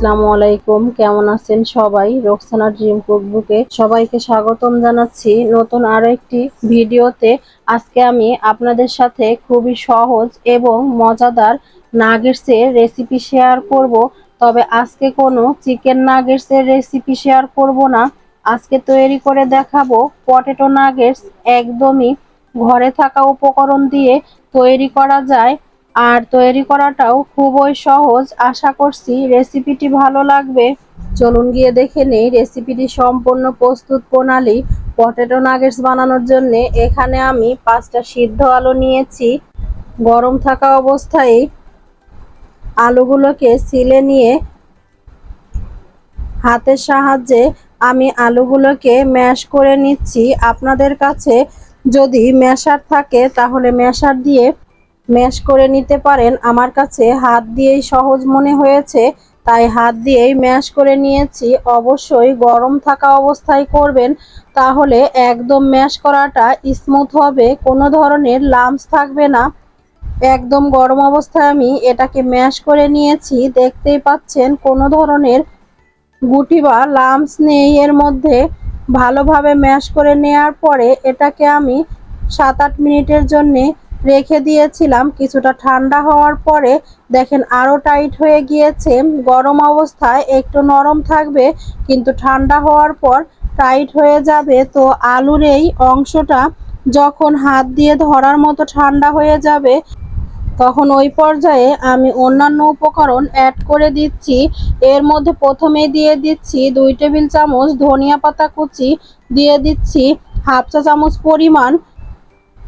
আসসালামু আলাইকুম। কেমন আছেন সবাই? রোকসানা ড্রিম কুকবুকে সবাইকে স্বাগতম জানাচ্ছি নতুন আরও একটি ভিডিওতে। আজকে আমি আপনাদের সাথে খুবই সহজ এবং মজাদার নাগেটসের রেসিপি শেয়ার করব। তবে আজকে কোনো চিকেন নাগেটসের রেসিপি শেয়ার করব না। আজকে তৈরি করে দেখাবো পটেটো নাগেটস একদমই ঘরে থাকা উপকরণ দিয়ে তৈরি করা যায়। আর তৈরি করাটাও খুবই সহজ। আশা করছি রেসিপিটি ভালো লাগবে। চলুন গিয়ে দেখে নেই রেসিপিটি সম্পূর্ণ প্রস্তুত প্রণালী পটেটো নাগেটস বানানোর জন্য। এখানে আমি পাঁচটা সিদ্ধ আলু নিয়েছি। গরম থাকা অবস্থায় আলুগুলোকে সিলে নিয়ে হাতের সাহায্যে আমি আলুগুলোকে ম্যাশ করে নিচ্ছি। আপনাদের কাছে যদি ম্যাশার থাকে তাহলে ম্যাশার দিয়ে ম্যাশ করে নিতে পারেন। আমার কাছে হাত দিয়েই সহজ মনে হয়েছে, তাই হাত দিয়েই ম্যাশ করে নিয়েছি। অবশ্যই গরম থাকা অবস্থায় করবেন, তাহলে একদম ম্যাশ করাটা স্মুথ হবে, কোনো ধরনের লামস থাকবে না। একদম গরম অবস্থায় আমি এটাকে ম্যাশ করে নিয়েছি। দেখতেই পাচ্ছেন, কোনো ধরনের গুটি বা লামস নেই এর মধ্যে। ভালোভাবে ম্যাশ করে নেয়ার পরে এটাকে আমি সাত আট মিনিটের জন্যে রেখে দিয়েছিলাম। কিছুটা ঠান্ডা হওয়ার পরে দেখেন আরও টাইট হয়ে গিয়েছে। গরম অবস্থায় একটু নরম থাকবে, কিন্তু ঠান্ডা হওয়ার পর টাইট হয়ে যাবে। তো আলুর এই অংশটা যখন হাত দিয়ে ধরার মতো ঠান্ডা হয়ে যাবে, তখন ওই পর্যায়ে আমি অন্যান্য উপকরণ অ্যাড করে দিচ্ছি। এর মধ্যে প্রথমে দিয়ে দিচ্ছি দুই টেবিল চামচ ধনিয়া পাতা কুচি, দিয়ে দিচ্ছি হাফ চা চামচ পরিমাণ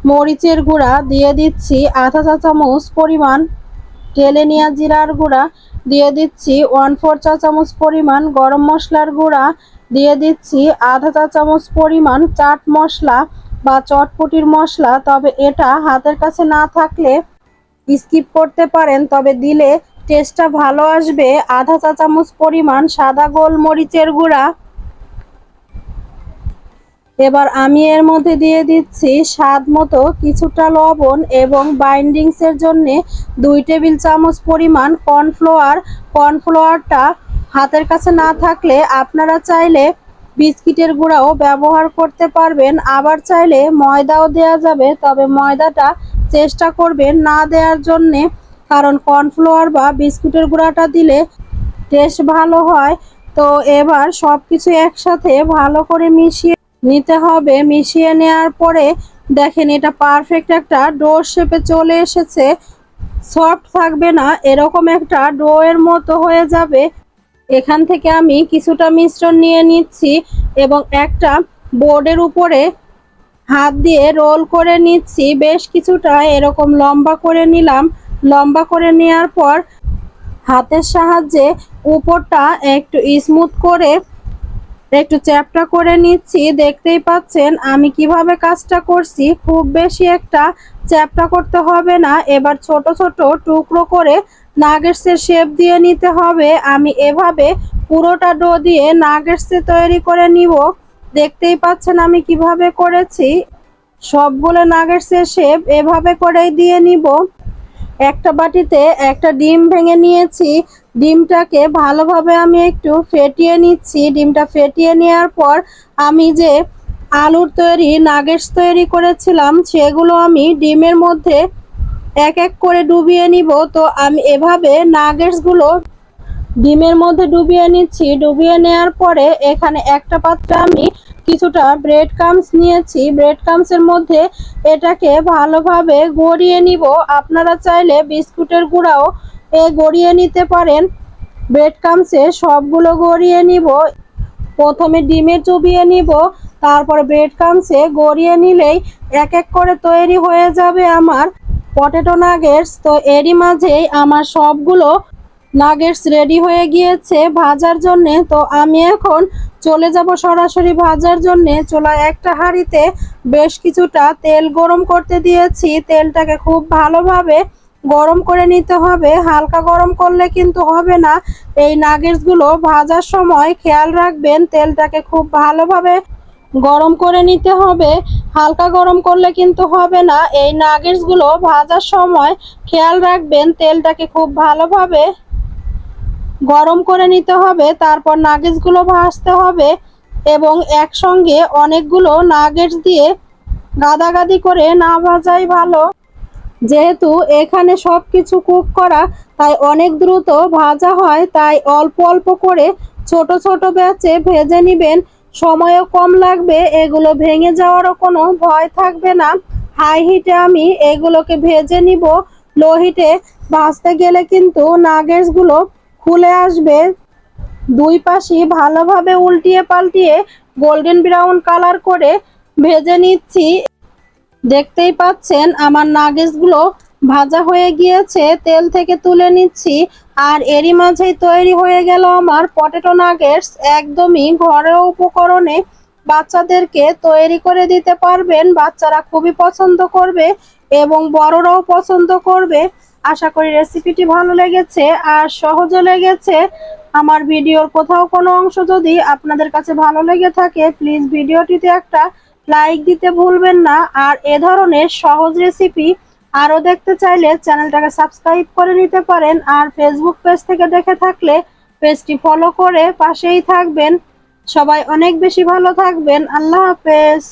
মরিচের গুঁড়া দিয়ে দিচ্ছি, আধা চা চামচ পরিমাণ। টেলেনিয়া জিরার গুঁড়া দিয়ে দিচ্ছি ওয়ান ফোর চা চামচ পরিমাণ। গরম মশলার গুঁড়া দিয়ে দিচ্ছি, আধা চা চামচ পরিমাণ চাট মশলা বা চটপটির মশলা। তবে এটা হাতের কাছে না থাকলে স্কিপ করতে পারেন, তবে দিলে টেস্টটা ভালো আসবে। আধা চা চামচ পরিমাণ সাদা গোলমরিচের গুঁড়া এবার আমি এর মধ্যে দিয়ে দিচ্ছি স্বাদ মতো কিছুটা লবণ এবং বাইন্ডিংসের জন্য দুই টেবিল চামচ পরিমাণ কর্নফ্লাওয়ার কর্নফ্লাওয়ারটা হাতের কাছে না থাকলে আপনারা চাইলে বিস্কিটের গুঁড়াও ব্যবহার করতে পারবেন। আবার চাইলে ময়দাও দেয়া যাবে, তবে ময়দাটা চেষ্টা করবেন না দেওয়ার জন্যে, কারণ কর্নফ্লাওয়ার বা বিস্কুটের গুঁড়াটা দিলে টেস্ট ভালো হয়। তো এবার সব কিছু একসাথে ভালো করে মিশিয়ে নিতে হবে, মিশিয়ে নেওয়ার পরে দেখেন এটা পারফেক্ট একটা ডো শেপে চলে এসেছে। সফট থাকবে না, এরকম একটা ডো এর মতো হয়ে যাবে। এখান থেকে আমি কিছুটা মিশ্রণ নিয়ে নিচ্ছি এবং একটা বোর্ডের উপরে হাত দিয়ে রোল করে নিচ্ছি। বেশ কিছুটা এরকম লম্বা করে নিলাম। লম্বা করে নেওয়ার পর হাতের সাহায্যে উপরটা একটু স্মুথ করে একটু চ্যাপটা করে নিচ্ছি। দেখতেই পাচ্ছেন, আমি কীভাবে কাজটা করছি, খুব বেশি একটা চ্যাপটা করতে হবে না। এবার ছোট ছোট টুকরো করে নাগেটসের শেপ দিয়ে নিতে হবে। আমি এভাবে পুরোটা ডো দিয়ে নাগেটসে তৈরি করে নিব। দেখতেই পাচ্ছেন আমি কীভাবে করেছি। সবগুলো নাগেটসের শেপ এভাবে করেই দিয়ে নিব। একটা বাটিতে একটা ডিম ভেঙে নিয়েছি। ডিমটাকে ভালোভাবে আমি একটু ফেটিয়ে নিচ্ছি। ডিমটা ফেটিয়ে নেওয়ার পর আমি যে আলুর তৈরি নাগেটস তৈরি করেছিলাম, সেগুলো আমি ডিমের মধ্যে এক এক করে ডুবিয়ে নিব। তো আমি এভাবে নাগেটসগুলো ডিমের মধ্যে ডুবিয়ে নিচ্ছি। ডুবিয়ে নেওয়ার পরে এখানে একটা পাত্রে আমি কিছুটা ব্রেড কামস নিয়েছি। ব্রেড কামসের মধ্যে এটাকে ভালোভাবে গড়িয়ে নিব। আপনারা চাইলে বিস্কুটের গুঁড়াও এ গড়িয়ে নিতে পারেন। ব্রেড কামসে সবগুলো গড়িয়ে নিব। প্রথমে ডিমে চুবিয়ে নিব। তারপর ব্রেড কামসে গড়িয়ে নিলেই এক এক করে তৈরি হয়ে যাবে আমার। পটেটো নাগেটস তো এরই মাঝেই আমার সবগুলো নাগেটস রেডি হয়ে গিয়েছে ভাজার জন্য। তো আমি এখন চলে যাব সরাসরি ভাজার জন্য। চোলা একটা হাঁড়িতে বেশ কিছুটা তেল গরম করতে দিয়েছি। তেলটাকে খুব ভালোভাবে গরম করে নিতে হবে। হালকা গরম করলে কিন্তু হবে না। এই নাগেটসগুলো ভাজার সময় খেয়াল রাখবেন, তেলটাকে খুব ভালোভাবে গরম করে নিতে হবে। হালকা গরম করলে কিন্তু হবে না। এই নাগেটসগুলো ভাজার সময় খেয়াল রাখবেন, তেলটাকে খুব ভালোভাবে গরম করে নিতে হবে, তারপর নাগেটসগুলো ভাজতে হবে এবং একসঙ্গে অনেকগুলো নাগেটস দিয়ে গাদাগাদি করে না ভাজাই ভালো। যেহেতু এখানে সব কিছু কুক করা, তাই অনেক দ্রুত ভাজা হয়, তাই অল্প অল্প করে ছোট ছোট ব্যাচে ভেজে নেবেন। সময়ও কম লাগবে, এগুলো ভেঙে যাওয়ারও কোনো ভয় থাকবে না। হাই হিটে আমি এগুলোকে ভেজে নিব। লো হিটে ভাজতে গেলে কিন্তু নাগেটসগুলো খুলে আসবে। দুই পাশই ভালোভাবে উল্টিয়ে পাল্টিয়ে গোল্ডেন ব্রাউন কালার করে ভেজে নিচ্ছি। দেখতেই পাচ্ছেন আমার নাগেটসগুলো ভাজা হয়ে গিয়েছে, তেল থেকে তুলে নিচ্ছি আর এরই মাঝেই তৈরি হয়ে গেল আমার পটেটো নাগেটস একদমই ঘরোয়া উপকরণে বাচ্চাদেরকে তৈরি করে দিতে পারবেন, বাচ্চারা খুবই পছন্দ করবে এবং বড়রাও পছন্দ করবে। আশা করি রেসিপিটি ভালো লেগেছে আর সহজও লেগেছে। আমার ভিডিওর কোথাও কোনো অংশ যদি আপনাদের কাছে ভালো লেগে থাকে প্লিজ ভিডিওটিতে একটা লাইক দিতে ভুলবেন না। আর এ ধরনের সহজ রেসিপি আরও দেখতে চাইলে চ্যানেলটাকে সাবস্ক্রাইব করে নিতে পারেন আর ফেসবুক পেজ থেকে দেখে থাকলে পেজটি ফলো করে পাশেই থাকবেন। সবাই অনেক বেশি ভালো থাকবেন। আল্লাহ হাফেজ।